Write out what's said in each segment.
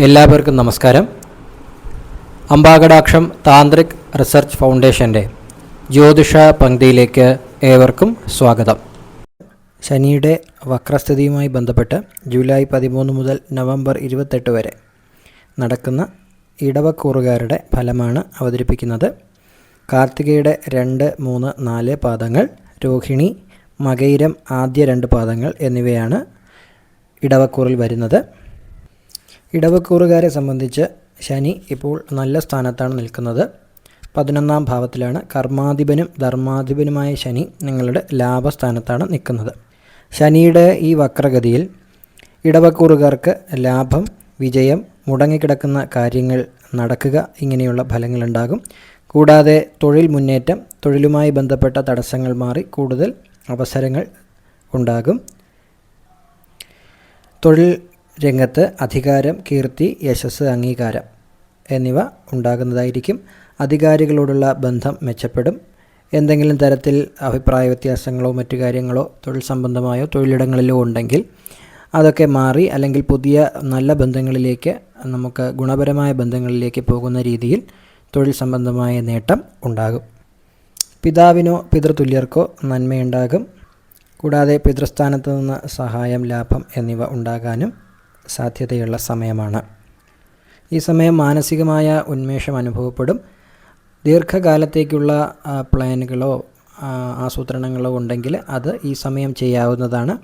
എല്ലാവർക്കും നമസ്കാരം. അംബാകടാക്ഷം താന്ത്രിക് റിസർച്ച് ഫൗണ്ടേഷന്റെ ജ്യോതിഷ പങ്ക്തിയിലേക്ക് ഏവർക്കും സ്വാഗതം. ശനിയുടെ വക്രസ്ഥിതിയുമായി ബന്ധപ്പെട്ട് ജൂലൈ പതിമൂന്ന് മുതൽ നവംബർ ഇരുപത്തെട്ട് വരെ നടക്കുന്ന ഇടവക്കൂറുകാരുടെ ഫലമാണ് അവതരിപ്പിക്കുന്നത്. കാർത്തികയുടെ രണ്ട് മൂന്ന് നാല് പാദങ്ങൾ രോഹിണി മകയിരം ആദ്യ രണ്ട് പാദങ്ങൾ എന്നിവയാണ് ഇടവക്കൂറിൽ വരുന്നത്. ഇടവക്കൂറുകാരെ സംബന്ധിച്ച് ശനി ഇപ്പോൾ നല്ല സ്ഥാനത്താണ് നിൽക്കുന്നത്. പതിനൊന്നാം ഭാവത്തിലാണ് കർമാധിപനും ധർമാധിപനുമായ ശനി നിങ്ങളുടെ ലാഭസ്ഥാനത്താണ് നിൽക്കുന്നത്. ശനിയുടെ ഈ വക്രഗതിയിൽ ഇടവക്കൂറുകാർക്ക് ലാഭം വിജയം മുടങ്ങിക്കിടക്കുന്ന കാര്യങ്ങൾ നടക്കുക ഇങ്ങനെയുള്ള ഫലങ്ങളുണ്ടാകും. കൂടാതെ തൊഴിൽ മുന്നേറ്റം തൊഴിലുമായി ബന്ധപ്പെട്ട തടസ്സങ്ങൾ മാറി കൂടുതൽ അവസരങ്ങൾ ഉണ്ടാകും. തൊഴിൽ രംഗത്ത് അധികാരം കീർത്തി യശസ് അംഗീകാരം എന്നിവ ഉണ്ടാകുന്നതായിരിക്കും. അധികാരികളോടുള്ള ബന്ധം മെച്ചപ്പെടും. എന്തെങ്കിലും തരത്തിൽ അഭിപ്രായ വ്യത്യാസങ്ങളോ മറ്റു കാര്യങ്ങളോ തൊഴിൽ സംബന്ധമായോ തൊഴിലിടങ്ങളിലോ ഉണ്ടെങ്കിൽ അതൊക്കെ മാറി അല്ലെങ്കിൽ പുതിയ നല്ല ബന്ധങ്ങളിലേക്ക് നമുക്ക് ഗുണപരമായ ബന്ധങ്ങളിലേക്ക് പോകുന്ന രീതിയിൽ തൊഴിൽ സംബന്ധമായ നേട്ടം ഉണ്ടാകും. പിതാവിനോ പിതൃതുല്യർക്കോ നന്മയുണ്ടാകും. കൂടാതെ പിതൃസ്ഥാനത്ത് നിന്ന് സഹായം ലാഭം എന്നിവ ഉണ്ടാകാനും സാധ്യതയുള്ള സമയമാണ്. ഈ സമയം മാനസികമായ ഉന്മേഷം അനുഭവപ്പെടും. ദീർഘകാലത്തേക്കുള്ള പ്ലാനുകളോ ആസൂത്രണങ്ങളോ ഉണ്ടെങ്കിൽ അത് ഈ സമയം ചെയ്യാവുന്നതാണ്.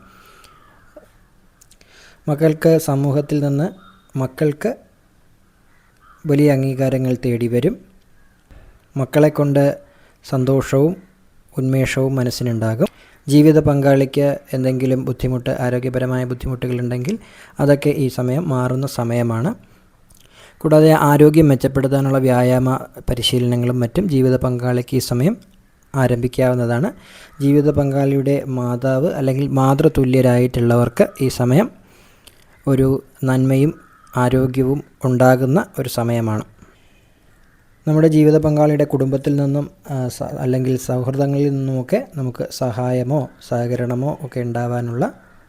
മക്കൾക്ക് സമൂഹത്തിൽ നിന്ന് മക്കൾക്ക് വലിയ അംഗീകാരങ്ങൾ തേടി വരും. മക്കളെ കൊണ്ട് സന്തോഷവും ഉന്മേഷവും മനസ്സിനുണ്ടാകും. ജീവിത പങ്കാളിക്ക് എന്തെങ്കിലും ബുദ്ധിമുട്ട് ആരോഗ്യപരമായ ബുദ്ധിമുട്ടുകളുണ്ടെങ്കിൽ അതൊക്കെ ഈ സമയം മാറുന്ന സമയമാണ്. കൂടാതെ ആരോഗ്യം മെച്ചപ്പെടുത്താനുള്ള വ്യായാമ പരിശീലനങ്ങളും മറ്റും ജീവിത പങ്കാളിക്ക് ഈ സമയം ആരംഭിക്കാവുന്നതാണ്. ജീവിത പങ്കാളിയുടെ മാതാവ് അല്ലെങ്കിൽ മാതൃതുല്യരായിട്ടുള്ളവർക്ക് ഈ സമയം ഒരു നന്മയും ആരോഗ്യവും ഉണ്ടാകുന്ന ഒരു സമയമാണ്. നമ്മുടെ ജീവിത പങ്കാളിയുടെ കുടുംബത്തിൽ നിന്നും അല്ലെങ്കിൽ സൗഹൃദങ്ങളിൽ നിന്നുമൊക്കെ നമുക്ക് സഹായമോ സഹകരണമോ ഒക്കെ ഉണ്ടാവാനുള്ള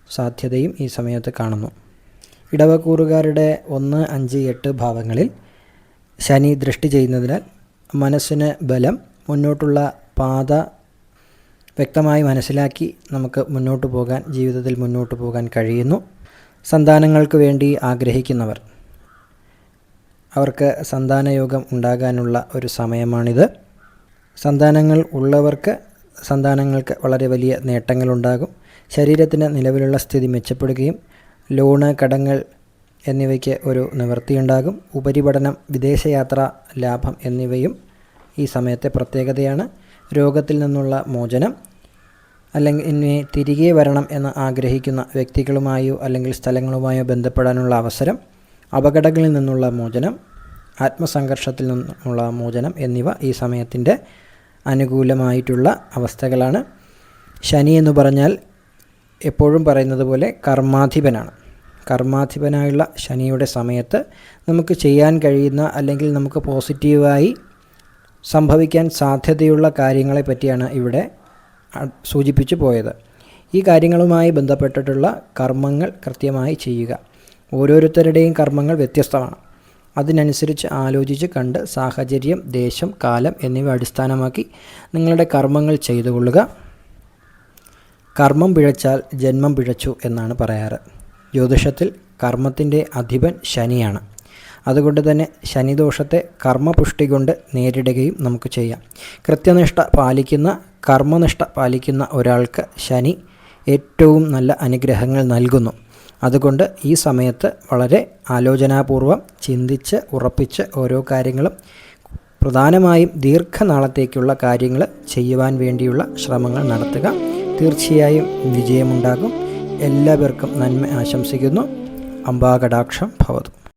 സാധ്യതയും ഈ സമയത്ത് കാണുന്നു. ഇടവക്കൂറുകാരുടെ ഒന്ന് അഞ്ച് എട്ട് ഭാവങ്ങളിൽ ശനി ദൃഷ്ടി ചെയ്യുന്നതിനാൽ മനസ്സിന് ബലം മുന്നോട്ടുള്ള പാത വ്യക്തമായി മനസ്സിലാക്കി നമുക്ക് മുന്നോട്ട് പോകാൻ ജീവിതത്തിൽ മുന്നോട്ട് പോകാൻ കഴിയുന്നു. സന്താനങ്ങൾക്ക് വേണ്ടി ആഗ്രഹിക്കുന്നവർ. അവർക്ക് സന്താനയോഗം ഉണ്ടാകാനുള്ള ഒരു സമയമാണിത്. സന്താനങ്ങൾ ഉള്ളവർക്ക് സന്താനങ്ങൾക്ക് വളരെ വലിയ നേട്ടങ്ങളുണ്ടാകും. ശരീരത്തിന് നിലവിലുള്ള സ്ഥിതി മെച്ചപ്പെടുകയും ലോണ് കടങ്ങൾ എന്നിവയ്ക്ക് ഒരു നിവൃത്തിയുണ്ടാകും. ഉപരിപഠനം വിദേശയാത്ര ലാഭം എന്നിവയും ഈ സമയത്തെ പ്രത്യേകതയാണ്. രോഗത്തിൽ നിന്നുള്ള മോചനം അല്ലെങ്കിൽ ഇനി തിരികെ വരണം എന്ന് ആഗ്രഹിക്കുന്ന വ്യക്തികളുമായോ അല്ലെങ്കിൽ സ്ഥലങ്ങളുമായോ ബന്ധപ്പെടാനുള്ള അവസരം അപകടങ്ങളിൽ നിന്നുള്ള മോചനം ആത്മസംഘർഷത്തിൽ നിന്നുള്ള മോചനം എന്നിവ ഈ സമയത്തിന്റെ അനുകൂലമായിട്ടുള്ള അവസ്ഥകളാണ്. ശനി എന്ന് പറഞ്ഞാൽ എപ്പോഴും പറയുന്നത് പോലെ കർമാധിപനാണ്. കർമാധിപനായുള്ള ശനിയുടെ സമയത്ത് നമുക്ക് ചെയ്യാൻ കഴിയുന്ന അല്ലെങ്കിൽ നമുക്ക് പോസിറ്റീവായി സംഭവിക്കാൻ സാധ്യതയുള്ള കാര്യങ്ങളെ പറ്റിയാണ് ഇവിടെ സൂചിപ്പിച്ചു പോയത്. ഈ കാര്യങ്ങളുമായി ബന്ധപ്പെട്ടിട്ടുള്ള കർമ്മങ്ങൾ കൃത്യമായി ചെയ്യുക. ഓരോരുത്തരുടെയും കർമ്മങ്ങൾ വ്യത്യസ്തമാണ്. അതിനനുസരിച്ച് ആലോചിച്ച് കണ്ട് സാഹചര്യം ദേശം കാലം എന്നിവ അടിസ്ഥാനമാക്കി നിങ്ങളുടെ കർമ്മങ്ങൾ ചെയ്തു കൊള്ളുക കർമ്മം പിഴച്ചാൽ ജന്മം പിഴച്ചു എന്നാണ് പറയാറ്. ജ്യോതിഷത്തിൽ കർമ്മത്തിന്റെ അധിപൻ ശനിയാണ്. അതുകൊണ്ട് തന്നെ ശനിദോഷത്തെ കർമ്മപുഷ്ടി കൊണ്ട് നേരിടുകയും നമുക്ക് ചെയ്യാം. കൃത്യനിഷ്ഠ പാലിക്കുന്ന കർമ്മനിഷ്ഠ പാലിക്കുന്ന ഒരാൾക്ക് ശനി ഏറ്റവും നല്ല അനുഗ്രഹങ്ങൾ നൽകുന്നു. അതുകൊണ്ട് ഈ സമയത്ത് വളരെ ആലോചനാപൂർവം ചിന്തിച്ച് ഉറപ്പിച്ച് ഓരോ കാര്യങ്ങളും പ്രധാനമായും ദീർഘനാളത്തേക്കുള്ള കാര്യങ്ങൾ ചെയ്യുവാൻ വേണ്ടിയുള്ള ശ്രമങ്ങൾ നടത്തുക. തീർച്ചയായും വിജയമുണ്ടാകും. എല്ലാവർക്കും നന്മ ആശംസിക്കുന്നു. അംബാകടാക്ഷം ഭവതു.